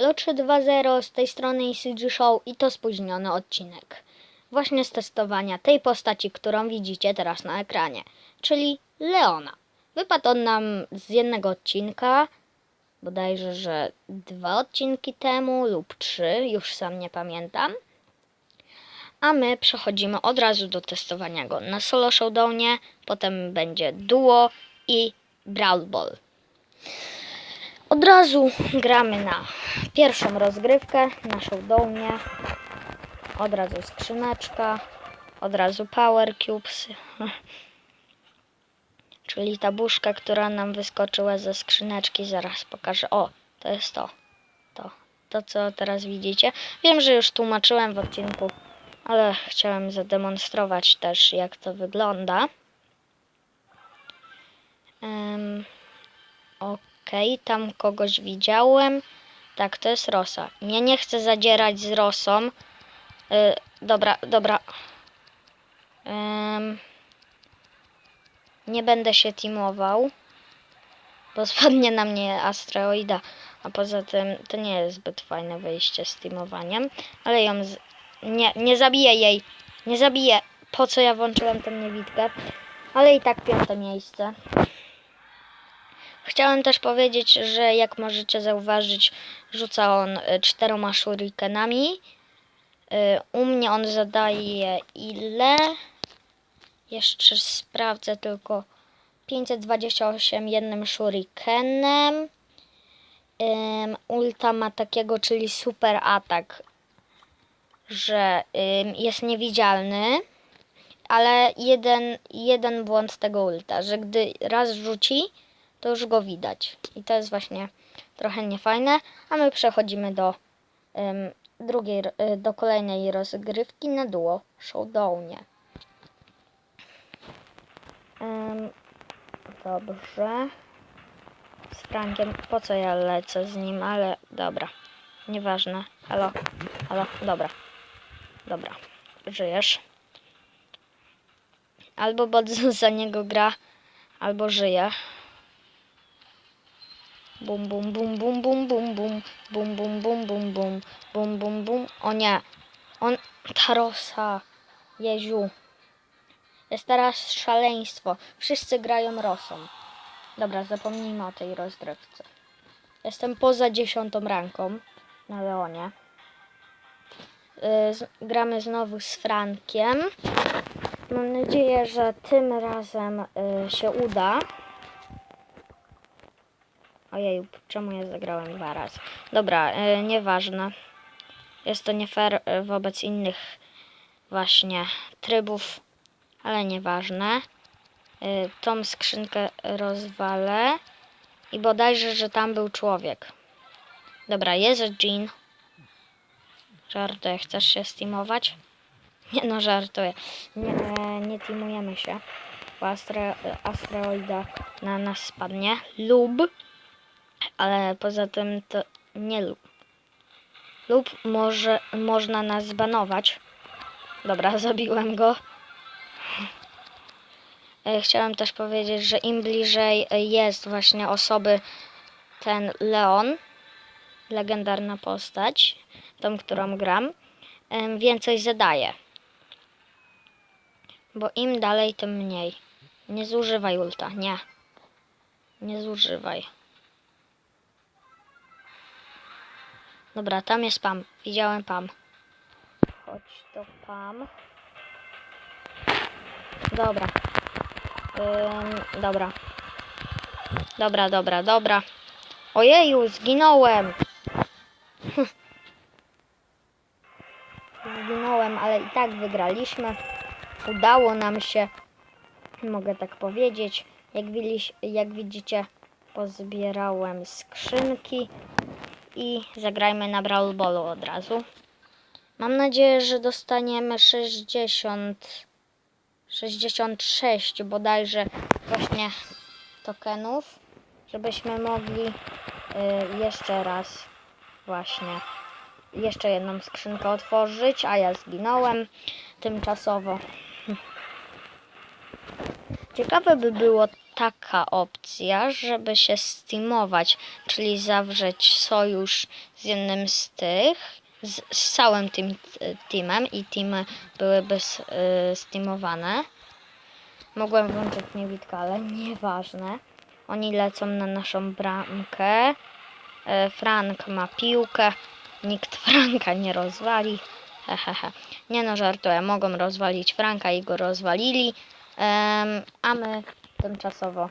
Elo 320 z tej strony ECG Show i to spóźniony odcinek. Właśnie z testowania tej postaci, którą widzicie teraz na ekranie, czyli Leona. Wypadł on nam z jednego odcinka, bodajże, że dwa odcinki temu lub trzy, już sam nie pamiętam. A my przechodzimy od razu do testowania go na solo showdownie, potem będzie duo i brawl ball. Od razu gramy na pierwszą rozgrywkę, na showdownie. Od razu skrzyneczka, od razu power cubes. Czyli ta buszka, która nam wyskoczyła ze skrzyneczki, zaraz pokażę. O, to jest to. To, to co teraz widzicie. Wiem, że już tłumaczyłem w odcinku, ale chciałem zademonstrować też, jak to wygląda. Em, Okej, tam kogoś widziałem. Tak, to jest Rosa. Ja nie chcę zadzierać z Rosą. Y, dobra, dobra. Em, nie będę się teamował, bo spadnie na mnie asteroida. A poza tym to nie jest zbyt fajne wyjście z teamowaniem. Ale ją. Z... Nie, nie zabiję jej. Nie zabiję. Po co ja włączyłem tę niewidkę? Ale i tak piąte miejsce. Chciałem też powiedzieć, że jak możecie zauważyć, rzuca on y, czteroma shurikenami. Y, U mnie on zadaje ile? Jeszcze sprawdzę tylko 528 jednym shurikenem. Ym, ulta ma takiego, czyli super atak, że ym, jest niewidzialny. Ale jeden, jeden błąd tego ulta, że gdy raz rzuci, to już go widać. I to jest właśnie trochę niefajne. A my przechodzimy do ym, drugiej, y, do kolejnej rozgrywki na duo showdownie. Ym, dobrze. Z Frankiem, po co ja lecę z nim, ale dobra. Nieważne. Halo, halo, dobra. Dobra, żyjesz. Albo bot za niego gra, albo żyje. Bum, bum, bum, bum, bum, bum, bum, bum, bum, bum, bum, bum, bum, bum, bum. O nie, on, ta Rosa, Jeziu. Jest teraz szaleństwo. Wszyscy grają Rosą. Dobra, zapomnijmy o tej rozgrywce. Jestem poza dziesiątą ranką na Leonie. Y, z- gramy znowu z Frankiem. Mam nadzieję, że tym razem y, się uda. Ojej, czemu ja zagrałem dwa razy? Dobra, y, nieważne. Jest to nie fair y, wobec innych właśnie trybów, ale nieważne. Y, tą skrzynkę rozwalę i bodajże, że tam był człowiek. Dobra, jest Jean. Żartuję, chcesz się steamować? Nie no, żartuję. Nie, nie teamujemy się, bo asteroida na nas spadnie. Lub, ale poza tym to nie lub. Lub może, można nas zbanować. Dobra, zabiłem go. E, Chciałem też powiedzieć, że im bliżej jest właśnie osoby ten Leon, legendarna postać, tą, którą gram, więcej zadaje. Bo im dalej, tym mniej. Nie zużywaj ulta, nie. Nie zużywaj. Dobra, tam jest Pam. Widziałem Pam. Chodź do Pam. Dobra. Ym, dobra. Dobra, dobra, dobra. Ojeju, zginąłem. Zginąłem, ale i tak wygraliśmy. Udało nam się, mogę tak powiedzieć. Jak, jak widzicie, pozbierałem skrzynki i zagrajmy na Brawl Ballu od razu. Mam nadzieję, że dostaniemy 60, 66 bodajże właśnie tokenów, żebyśmy mogli y, jeszcze raz właśnie jeszcze jedną skrzynkę otworzyć, a ja zginąłem tymczasowo. Ciekawe by było taka opcja, żeby się steamować, czyli zawrzeć sojusz z jednym z tych, z, z całym tym teamem i teamy byłyby y, steamowane. Mogłem włączyć niewidka, ale nieważne. Oni lecą na naszą bramkę. E, Frank ma piłkę. Nikt Franka nie rozwali. Hehehe. Nie no, żartuję. Mogą rozwalić Franka i go rozwalili. Em, a my tymczasowo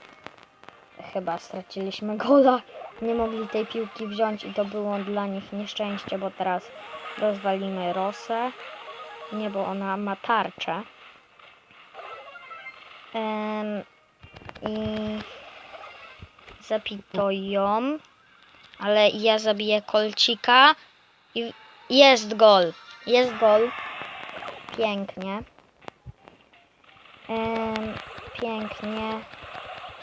chyba straciliśmy gola. Nie mogli tej piłki wziąć i to było dla nich nieszczęście, bo teraz rozwalimy Rosę. Nie, bo ona ma tarczę. Em, I zabito ją. Ale ja zabiję kolcika. I jest gol. Jest gol. Pięknie. Pięknie.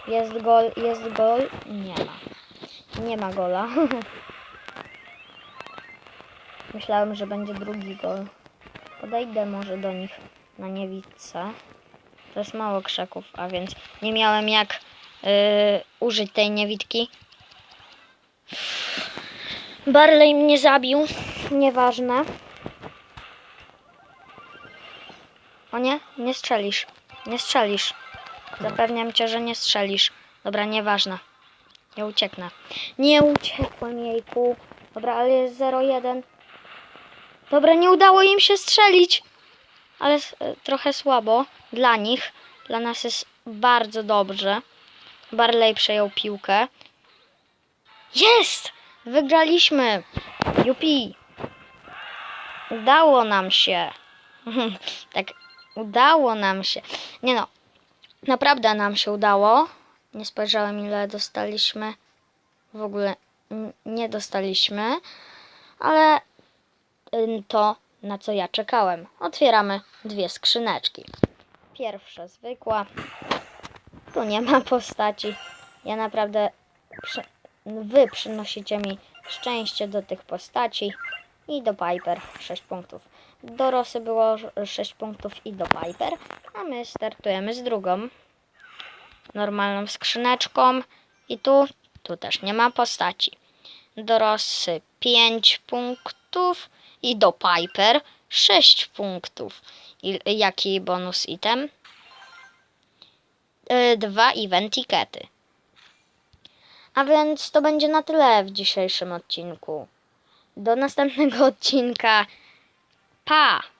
Jest gol, jest gol. Nie ma. Nie ma gola. Myślałem, że będzie drugi gol. Podejdę może do nich na niewidce. To jest mało krzaków, a więc nie miałem jak yy, użyć tej niewidki. Barley mnie zabił. Nieważne. O nie, nie strzelisz. Nie strzelisz. Zapewniam cię, że nie strzelisz. Dobra, nieważne. Nie ucieknę. Nie uciekłem, jejku. Dobra, ale jest 0-1. Dobra, nie udało im się strzelić. Ale e, trochę słabo dla nich. Dla nas jest bardzo dobrze. Barley przejął piłkę. Jest! Wygraliśmy! Jupi! Udało nam się. tak, udało nam się. Nie no, naprawdę nam się udało. Nie spojrzałem ile dostaliśmy. W ogóle nie dostaliśmy. Ale to, na co ja czekałem. Otwieramy dwie skrzyneczki. Pierwsza zwykła. Tu nie ma postaci. Ja naprawdę. Przy... Wy przynosicie mi szczęście do tych postaci. I do Piper 6 punktów. Do Rosy było 6 punktów i do Piper. A my startujemy z drugą. Normalną skrzyneczką. I tu, tu też nie ma postaci. Do Rosy 5 punktów. I do Piper 6 punktów. I, jaki bonus item? Y, dwa event tikety. A więc to będzie na tyle w dzisiejszym odcinku. Do następnego odcinka. Pa!